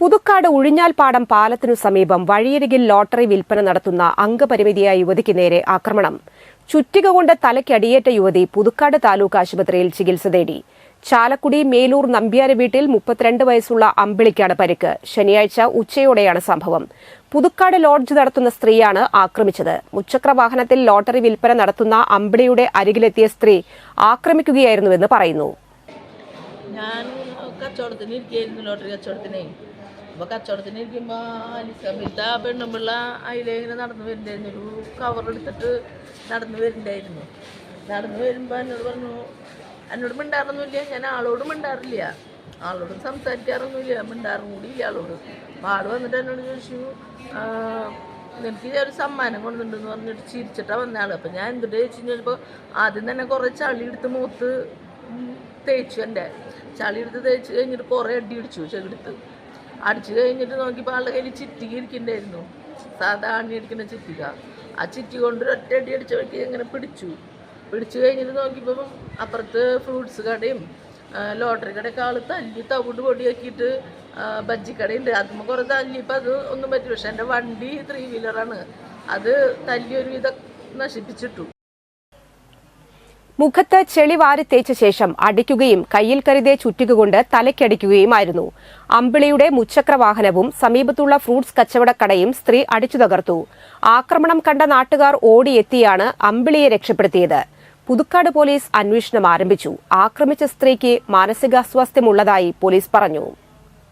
പുതുക്കാട് ഉഴിഞ്ഞാൽപ്പാടം പാലത്തിനു സമീപം വഴിയരികിൽ ലോട്ടറി വിൽപ്പന നടത്തുന്ന അംഗപരിമിതിയായ യുവതിക്ക് നേരെ ആക്രമണം. ചുറ്റിക കൊണ്ട് തലയ്ക്കടിയേറ്റ യുവതി പുതുക്കാട് താലൂക്ക് ആശുപത്രിയിൽ ചികിത്സ തേടി. ചാലക്കുടി മേലൂർ നമ്പ്യാര വീട്ടിൽ മുപ്പത്തിരണ്ട് വയസ്സുള്ള അമ്പിളിക്കാണ് പരിക്ക്. ശനിയാഴ്ച ഉച്ചയോടെയാണ് സംഭവം. പുതുക്കാട് ലോഡ്ജ് നടത്തുന്ന സ്ത്രീയാണ് ആക്രമിച്ചത്. മുച്ചക്ര വാഹനത്തിൽ ലോട്ടറി വിൽപ്പന നടത്തുന്ന അമ്പിളിയുടെ അരികിലെത്തിയ സ്ത്രീ ആക്രമിക്കുകയായിരുന്നുവെന്ന് പറയുന്നു. ഞാൻ കച്ചവടത്തിന് ഇരിക്കുകയായിരുന്നു ലോട്ടറി കച്ചവടത്തിനെ. അപ്പോൾ കച്ചവടത്തിന് ഇരിക്കുമ്പോൾ അലിസബിത്ത പെണ്ണുമ്പിള്ള അതിലെ ഇങ്ങനെ നടന്നു വരുന്നുണ്ടായിരുന്നു ഒരു കവർ എടുത്തിട്ട് നടന്നു വരുന്നുണ്ടായിരുന്നു നടന്നു വരുമ്പോൾ എന്നോട് പറഞ്ഞു എന്നോട് മിണ്ടാറൊന്നുമില്ല ഞാൻ ആളോട് മിണ്ടാറില്ല. ആളോട് സംസാരിക്കാറൊന്നുമില്ല മിണ്ടാറും കൂടി ഇല്ല ആളോട് ആൾ വന്നിട്ട് എന്നോട് ചോദിച്ചു "ആ, നിനക്ക് ഒരു സമ്മാനം കൊണ്ടുണ്ടെന്ന് പറഞ്ഞിട്ട് ചിരിച്ചിട്ടാണ് വന്ന ആൾ അപ്പം ഞാൻ എന്തിട്ട് ചോദിച്ചു കഴിഞ്ഞപ്പോൾ ആദ്യം തന്നെ കുറേ ചളി എടുത്ത് മൂത്ത് തേച്ചു എന്റെ ചളി എടുത്ത് തേച്ച് കഴിഞ്ഞിട്ട് കുറേ അടി അടിച്ചു ചെകിടുത്ത് അടിച്ചു കഴിഞ്ഞിട്ട് നോക്കിയപ്പോൾ ആളുടെ കയ്യിൽ ചിറ്റിക ഇരിക്കണ്ടായിരുന്നു. സാധാ ഇരിക്കുന്ന ചിറ്റിക. ആ ചിറ്റി കൊണ്ട് ഒറ്റയടി ഒറ്റ അടി അടിച്ച വഴിക്ക് ഇങ്ങനെ പിടിച്ചു. പിടിച്ചു കഴിഞ്ഞിട്ട് നോക്കിയപ്പോൾ അപ്പുറത്ത് ഫ്രൂട്ട്സ് കടയും ലോട്ടറി കടയൊക്കെ ആൾ തല്ലി തവിട് പൊടിയാക്കിയിട്ട് ബജ്ജി ബജ്ജിക്കടയുണ്ട് അതും കുറേ തല്ലിയപ്പോൾ അത് ഒന്നും പറ്റില്ല. പക്ഷെ എന്റെ വണ്ടി ത്രീ വീലറാണ് അത് തല്ലി ഒരു വിധം നശിപ്പിച്ചിട്ടു. മുഖത്ത് ചെളി തേച്ച ശേഷം അടിക്കുകയും കയ്യിൽ കരുതെ ചുറ്റിക കൊണ്ട് തലയ്ക്കടിക്കുകയുമായിരുന്നു. അമ്പിളിയുടെ മുച്ചക്രവാഹനവും സമീപത്തുള്ള ഫ്രൂട്ട്സ് കച്ചവടക്കടയും സ്ത്രീ അടിച്ചു തകർത്തു. ആക്രമണം കണ്ട നാട്ടുകാർ ഓടിയെത്തിയാണ് അമ്പിളിയെ രക്ഷപ്പെടുത്തിയത്. പുതുക്കാട് പോലീസ് അന്വേഷണം ആരംഭിച്ചു. ആക്രമിച്ച സ്ത്രീക്ക് മാനസികാസ്വാസ്ഥ്യമുള്ളതായി പോലീസ് പറഞ്ഞു.